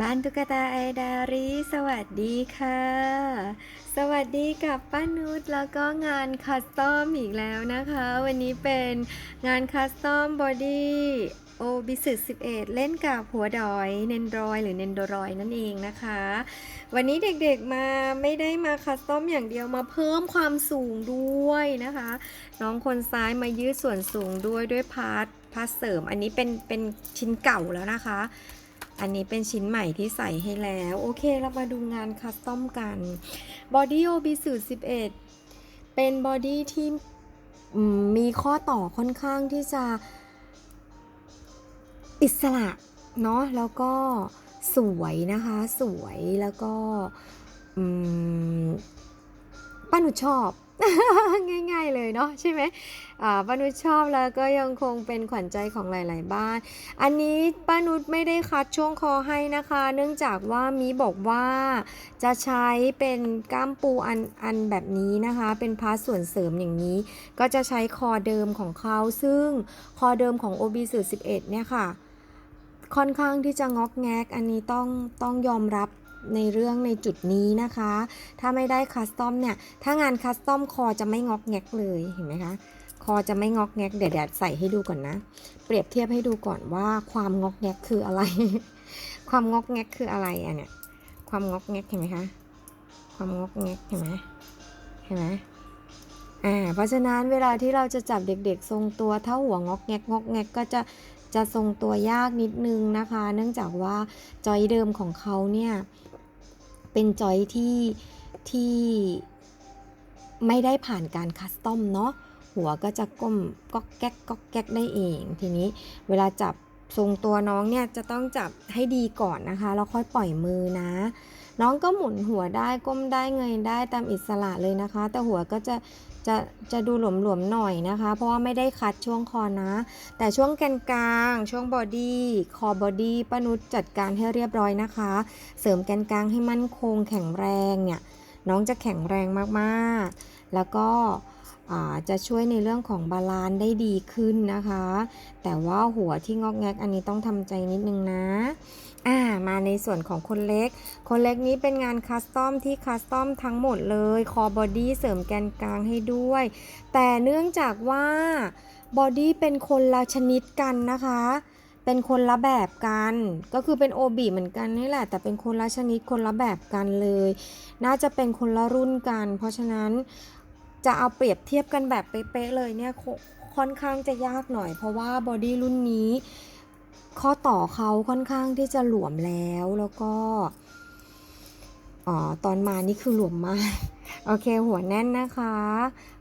บ้านตุ๊กตาไอดารีสวัสดีค่ะ สวัสดีกับป้านุชแล้วก็งานคัสตอมอีกแล้วนะคะ วันนี้เป็นงานคัสตอมบอดี้โอบิสุ11 เล่นกับหัวดอย เนนดรอย หรือเนนโดรอยนั่นเองนะคะ วันนี้เด็กๆมาไม่ได้มาคัสตอมอย่างเดียวมาเพิ่มความสูงด้วยนะคะ น้องคนซ้ายมายืดส่วนสูงด้วยด้วยพาร์ทพาร์ทเสริม อันนี้เป็นเป็นชิ้นเก่าแล้วนะคะ อันนี้เป็นชิ้นใหม่ที่ใส่ให้แล้ว โอเคเรามาดูงานคัสตอมกัน Body o b สูตร11 เป็นบอดี้ที่มีข้อต่อค่อนข้างที่จะอิสระเนาะแล้วก็สวยนะคะ สวยแล้วก็ป้าหนูชอบ ง่าย ๆเลย เนาะใช่ไหมป้านุชชอบแล้วก็ยังคงเป็นขวัญใจของหลาย ๆ บ้าน อันนี้ป้านุชไม่ได้คัดช่วงคอให้นะคะ เนื่องจากว่ามีบอกว่าจะใช้เป็นก้ามปูอันอันแบบนี้นะคะ เป็นพาร์ทส่วนเสริมอย่างนี้ ก็จะใช้คอเดิมของเขาซึ่งคอเดิมของ OB สูตร11เนี่ยค่ะค่อนข้างที่จะงอกแงก อันนี้ต้องต้องยอมรับ ในเรื่องในจุดนี้นะคะ ถ้าไม่ได้คัสตอมเนี่ย ถ้างานคัสตอมคอจะไม่งอกแงกเลยเห็นไหมคะ คอจะไม่งอกแงกเดี๋ยวเดี๋ยวใส่ให้ดูก่อนนะ เปรียบเทียบให้ดูก่อนว่าความงอกแงกคืออะไร ความงอกแงกคืออะไรอะเนี่ย ความงอกแงกเห็นไหมคะ ความงอกแงกเห็นไหมเห็นไหมอ่า เพราะฉะนั้นเวลาที่เราจะจับเด็กๆ ทรงตัวถ้าหัวงอกแงกงอกแงกก็จะจะทรงตัวยากนิดนึงนะคะ เนื่องจากว่าจอยเดิมของเขาเนี่ย เป็นจอยที่ที่ไม่ได้ผ่านการคัสตอมเนาะหัวก็จะก้มก๊อกแก๊กก๊อกแก๊กได้เอง ทีนี้เวลาจับทรงตัวน้องเนี่ยจะต้องจับให้ดีก่อนนะคะ แล้วค่อยปล่อยมือนะ น้องก็หมุนหัวได้ก้มได้เงยได้ตามอิสระเลยนะคะ แต่หัวก็จะจะจะดูหลวมๆหน่อยนะคะ เพราะว่าไม่ได้คัดช่วงคอนะ แต่ช่วงแกนกลาง ช่วงบอดี้คอบอดี้ป้านุชจัดการให้เรียบร้อยนะคะ เสริมแกนกลางให้มั่นคงแข็งแรงเนี่ยน้องจะแข็งแรงมากๆ แล้วก็จะช่วยในเรื่องของบาลานซ์ได้ดีขึ้นนะคะ แต่ว่าหัวที่งอกแงกอันนี้ต้องทำใจนิดนึงนะ อ่ามาในส่วนของคนเล็ก คนเล็กนี้เป็นงานคัสตอมที่คัสตอมทั้งหมดเลย คอบอดี้เสริมแกนกลางให้ด้วย แต่เนื่องจากว่าบอดี้เป็นคนละชนิดกันนะคะ เป็นคนละแบบกัน ก็คือเป็นโอบีเหมือนกันนี่แหละ แต่เป็นคนละชนิดคนละแบบกันเลย น่าจะเป็นคนละรุ่นกัน เพราะฉะนั้นจะเอาเปรียบเทียบกันแบบเป๊ะๆเลยเนี่ยคค่อนข้างจะยากหน่อย เพราะว่าบอดี้รุ่นนี้ ข้อต่อเขาค่อนข้างที่จะหลวมแล้วแล้วก็อ๋อตอนมานี่คือหลวมมาก โอเคหัวแน่นนะคะ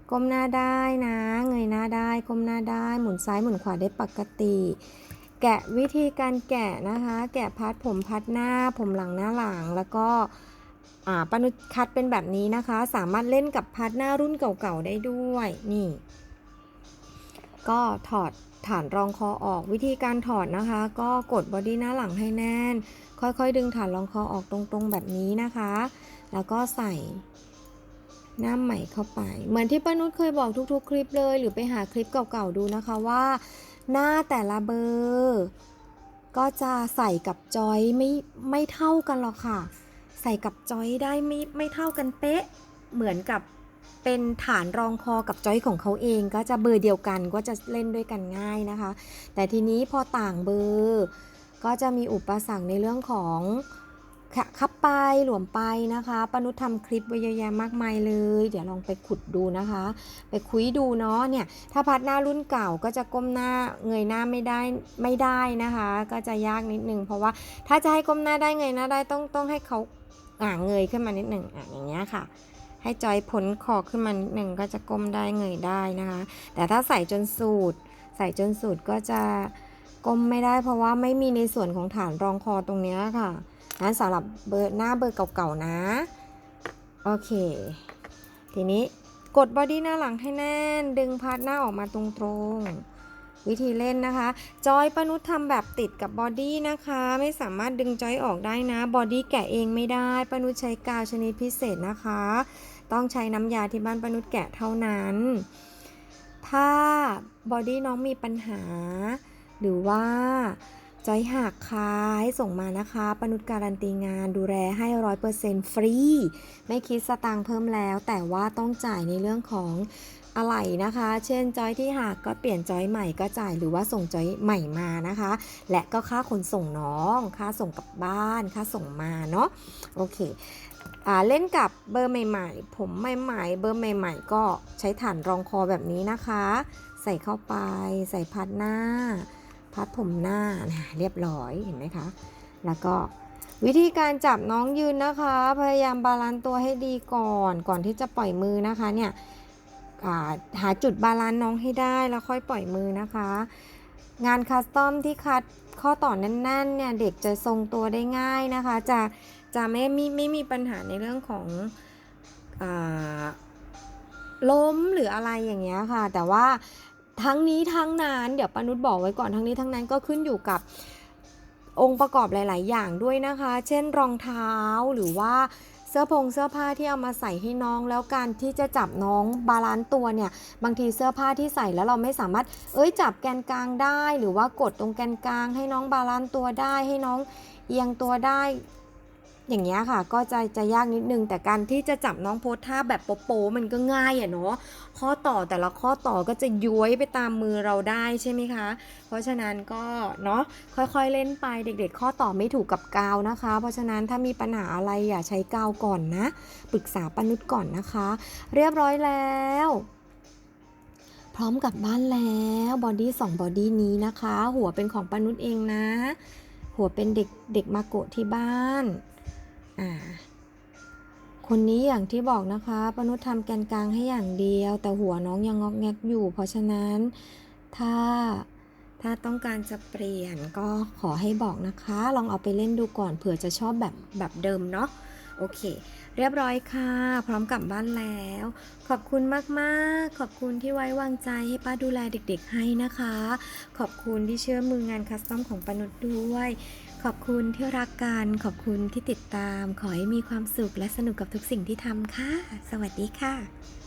ก้มหน้าได้นะ เงยหน้าได้ ก้มหน้าได้ หมุนซ้ายหมุนขวาได้ปกติ แกะวิธีการแกะนะคะ แกะพัดผมพัดหน้า ผมหลังหน้าหลังแล้วก็อ่าปนุคัดเป็นแบบนี้นะคะ สามารถเล่นกับพัดหน้ารุ่นเก่าๆได้ด้วย นี่ ก็ถอด ฐานรองคอออกวิธีการถอดนะคะ ก็กดบอดี้หน้าหลังให้แน่น ค่อยๆ ดึงฐานรองคอออกตรงๆแบบนี้นะคะ แล้วก็ใส่หน้าใหม่เข้าไป เหมือนที่ป้านุชเคยบอกทุกๆ คลิปเลย หรือไปหาคลิปเก่าๆดูนะคะว่า หน้าแต่ละเบอร์ ก็จะใส่กับจอยไม่ไม่เท่ากันหรอกค่ะ ใส่กับจอยได้ไม่ไม่เท่ากันเป๊ะเหมือนกับ เป็นฐานรองคอกับจอยของเขาเองก็จะเบอร์เดียวกันก็จะเล่นด้วยกันง่ายนะคะ แต่ทีนี้พอต่างเบอร์ก็จะมีอุปสรรคในเรื่องของขับไปหลวมไปนะคะปนุชทำคลิปไว้เยอะแยะมากมายเลย เดี๋ยวลองไปขุดดูนะคะ ไปคุยดูเนาะเนี่ยถ้าพัดหน้ารุ่นเก่าก็จะก้มหน้าเงยหน้าไม่ได้ไม่ได้นะคะ ก็จะยากนิดนึงเพราะว่าถ้าจะให้ก้มหน้าได้เงยหน้าได้ต้องต้องให้เขาอ่าเงยขึ้นมานิดหนึ่งอะอย่างเงี้ยค่ะ ให้จอยพ้นคอขึ้นมานิดหนึ่งก็จะก้มได้เงยได้นะคะ แต่ถ้าใส่จนสูตรใส่จนสูตรก็จะก้มไม่ได้เพราะว่าไม่มีในส่วนของฐานรองคอตรงนี้ค่ะนั้นสำหรับเบอร์หน้าเบอร์เก่าๆนะ โอเค ทีนี้กดบอดี้หน้าหลังให้แน่น ดึงพาร์ทหน้าออกมาตรงๆ วิธีเล่นนะคะ จอยปนุษทำแบบติดกับบอดี้นะคะ ไม่สามารถดึงจอยออกได้นะ บอดี้แกะเองไม่ได้ ปนุษใช้กาวชนิดพิเศษนะคะ ต้องใช้น้ำยาที่บ้านปนุษแกะเท่านั้น ถ้าบอดี้น้องมีปัญหา หรือว่าจอยหักค่ะให้ส่งมานะคะ ปนุษการันตีงานดูแลให้ร้อยเปอร์เซ็นต์ฟรี ไม่คิดสตางค์เพิ่มแล้ว แต่ว่าต้องจ่ายในเรื่องของอะไหล่นะคะ เช่นจอยที่หักก็เปลี่ยนจอยใหม่ก็จ่ายหรือว่าส่งจอยใหม่มานะคะ และก็ค่าขนส่งน้อง ค่าส่งกลับบ้าน ค่าส่งมาเนาะ โอเค เล่นกับเบอร์ใหม่ๆ ผมใหม่ๆ เบอร์ใหม่ ๆ ก็ใช้ฐานรองคอแบบนี้นะคะ ใส่เข้าไป ใส่พัดหน้า พัดผมหน้านะเรียบร้อยเห็นไหมคะ แล้วก็วิธีการจับน้องยืนนะคะ พยายามบาลานซ์ตัวให้ดีก่อนก่อนที่จะปล่อยมือนะคะเนี่ยาหาจุดบาลานซ์น้องให้ได้แล้วค่อยปล่อยมือนะคะ งานคัสตอมที่คัดข้อต่อแน่นๆเนี่ยเด็กจะทรงตัวได้ง่ายนะคะ จะ จะไม่ไมีไม่มีปัญหาในเรื่องของอล้มหรืออะไรอย่างเงี้ยค่ะ แต่ว่าทั้งนี้ทั้งนั้นเดี๋ยวปานุชบอกไว้ก่อนทั้งนี้ทั้งนั้นก็ขึ้นอยู่กับองค์ประกอบหลาย ๆ อย่างด้วยนะคะ เช่นรองเท้าหรือว่าเสื้อผงเสื้อผ้าที่เอามาใส่ให้น้อง แล้วการที่จะจับน้องบาลานซ์ตัวเนี่ย บางทีเสื้อผ้าที่ใส่แล้วเราไม่สามารถ เอ้ยจับแกนกลางได้ หรือว่ากดตรงแกนกลาง ให้น้องบาลานซ์ตัวได้ให้น้องเอียงตัวได้ อย่างเงี้ยค่ะ ก็จะจะยากนิดนึง แต่การที่จะจับน้องโพสท่าแบบโป๊ะมันก็ง่ายอะเนาะข้อต่อแต่ละข้อต่อก็จะย้วยไปตามมือเราได้ใช่ไหมคะ เพราะฉะนั้นก็เนาะค่อยๆเล่นไปเด็กๆ ข้อต่อไม่ถูกกับกาวนะคะ เพราะฉะนั้นถ้ามีปัญหาอะไรอย่าใช้กาวก่อนนะปรึกษาปนุษก่อนนะคะ เรียบร้อยแล้วพร้อมกลับบ้านแล้วบอดี้สองบอดี้นี้นะคะ หัวเป็นของปนุษย์เองนะ หัวเป็นเด็กเด็กมาโกะที่บ้าน อ่าคนนี้อย่างที่บอกนะคะปนุษทำแกนกลางให้อย่างเดียว แต่หัวน้องยังงอกแงกอยู่ เพราะฉะนั้นถ้าถ้าต้องการจะเปลี่ยนก็ขอให้บอกนะคะ ลองเอาไปเล่นดูก่อนเผื่อจะชอบแบบแบบเดิมเนาะ โอเค เรียบร้อยค่ะ พร้อมกลับบ้านแล้ว ขอบคุณมากๆ ขอบคุณที่ไว้วางใจให้ป้าดูแลเด็กๆให้นะคะ ขอบคุณที่เชื่อมืองานคัสตอมของปนุษด้วย ขอบคุณที่รักกันขอบคุณที่ติดตาม ขอให้มีความสุขและสนุกกับทุกสิ่งที่ทำค่ะ สวัสดีค่ะ